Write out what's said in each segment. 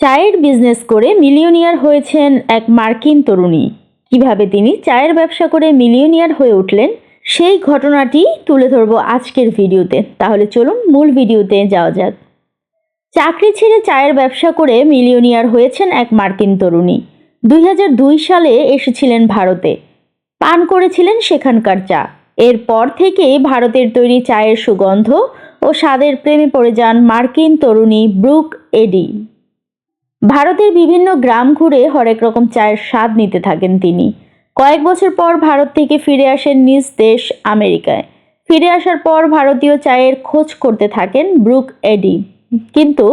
চায়ের বিজনেস করে মিলিয়নিয়ার হয়েছেন এক মার্কিন তরুণী। কীভাবে তিনি চায়ের ব্যবসা করে মিলিয়নিয়ার হয়ে উঠলেন, সেই ঘটনাটি তুলে ধরবো আজকের ভিডিওতে। তাহলে চলুন মূল ভিডিওতে যাওয়া যাক। চাকরি ছেড়ে চায়ের ব্যবসা করে মিলিয়নিয়ার হয়েছেন এক মার্কিন তরুণী। দুই হাজার দুই সালে এসেছিলেন ভারতে। পান করেছিলেন সেখানকার চা। এরপর থেকে ভারতের তৈরি চায়ের সুগন্ধ ও স্বাদের প্রেমে পড়ে যান মার্কিন তরুণী ব্রুক এডি। ভারতের বিভিন্ন গ্রাম ঘুরে হরেক রকম চায়ের স্বাদ নিতে থাকেন তিনি। কয়েক বছর পর ভারত থেকে ফিরে আসেন নিজ দেশ আমেরিকায়। ফিরে আসার পর ভারতীয় চায়ের খোঁজ করতে থাকেন ব্রুক এডি। কিন্তু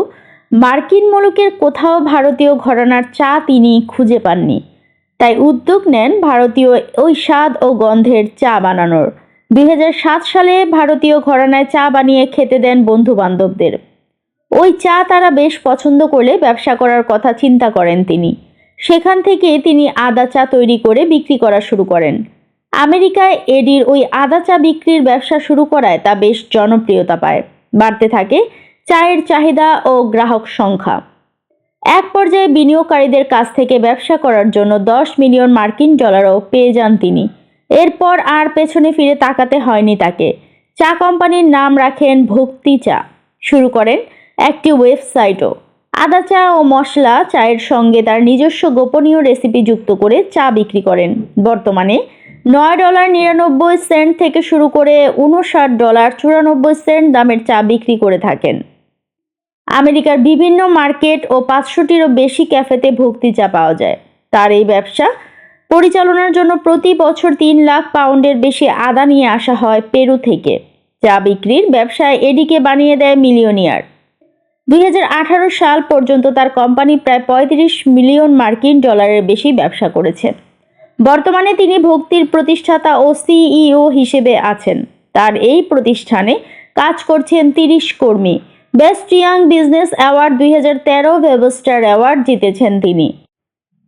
মার্কিন মুলুকের কোথাও ভারতীয় ঘরানার চা তিনি খুঁজে পাননি। তাই উদ্যোগ নেন ভারতীয় ওই স্বাদ ও গন্ধের চা বানানোর। দুই হাজার সাত সালে ভারতীয় ঘরানায় চা বানিয়ে খেতে দেন বন্ধু বান্ধবদের ওই চা তারা বেশ পছন্দ করলে ব্যবসা করার কথা চিন্তা করেন তিনি। সেখান থেকে তিনি আদা চা তৈরি করে বিক্রি করা শুরু করেন। আমেরিকায় এডির ওই আদা চা বিক্রির ব্যবসা শুরু করায় তা বেশ জনপ্রিয়তা পায়। বাড়তে থাকে চায়ের চাহিদা ও গ্রাহক সংখ্যা। এক পর্যায়ে বিনিয়োগকারীদের কাছ থেকে ব্যবসা করার জন্য দশ মিলিয়ন মার্কিন ডলারও পেয়ে যান তিনি। এরপর আর পেছনে ফিরে তাকাতে হয়নি তাকে। চা কোম্পানির নাম রাখেন ভক্তি চা। শুরু করেন একটি ওয়েবসাইটও। আদা চা ও মশলা চায়ের সঙ্গে তার নিজস্ব গোপনীয় রেসিপি যুক্ত করে চা বিক্রি করেন। বর্তমানে নয় ডলার নিরানব্বই সেন্ট থেকে শুরু করে উনষাট ডলার চুরানব্বই সেন্ট দামের চা বিক্রি করে থাকেন। আমেরিকার বিভিন্ন মার্কেট ও পাঁচশোটিরও বেশি ক্যাফেতে ভক্তি চা পাওয়া যায়। তার এই ব্যবসা পরিচালনার জন্য প্রতি বছর তিন লাখ পাউন্ডের বেশি আদা নিয়ে আসা হয় পেরু থেকে। চা বিক্রির ব্যবসায় এডিকে বানিয়ে দেয় মিলিয়নিয়ার। দুই হাজার আঠারো সাল পর্যন্ত তার কোম্পানি প্রায় পঁয়ত্রিশ মিলিয়ন মার্কিন ডলারের বেশি ব্যবসা করেছে। বর্তমানে তিনি ভক্তির প্রতিষ্ঠাতা ও সিইও হিসেবে আছেন। তার এই প্রতিষ্ঠানে কাজ করছেন তিরিশ কর্মী। বেস্ট ইয়াং বিজনেস অ্যাওয়ার্ড দুই হাজার তেরো ভেবস্টার অ্যাওয়ার্ড জিতেছেন তিনি।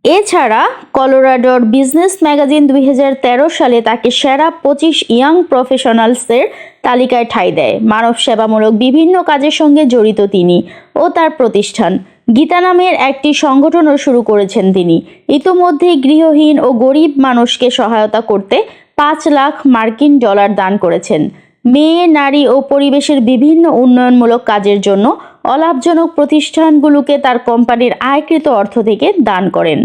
এছাড়া কলোরাডোর বিজনেস ম্যাগাজিন দুই হাজার তেরো সালে তাকে সেরা পঁচিশ ইয়াং প্রফেশনালসের তালিকায় ঠাঁই দেয়। মানব সেবামূলক বিভিন্ন কাজের সঙ্গে জড়িত তিনি ও তার প্রতিষ্ঠান। গীতা নামের একটি সংগঠনও শুরু করেছেন তিনি। ইতোমধ্যেই গৃহহীন ও গরিব মানুষকে সহায়তা করতে পাঁচ লাখ মার্কিন ডলার দান করেছেন। মেয়ে, নারী ও পরিবেশের বিভিন্ন উন্নয়নমূলক কাজের জন্য অলাভজনক প্রতিষ্ঠানগুলোকে তার কোম্পানির আয়কৃত অর্থ থেকে দান করেন।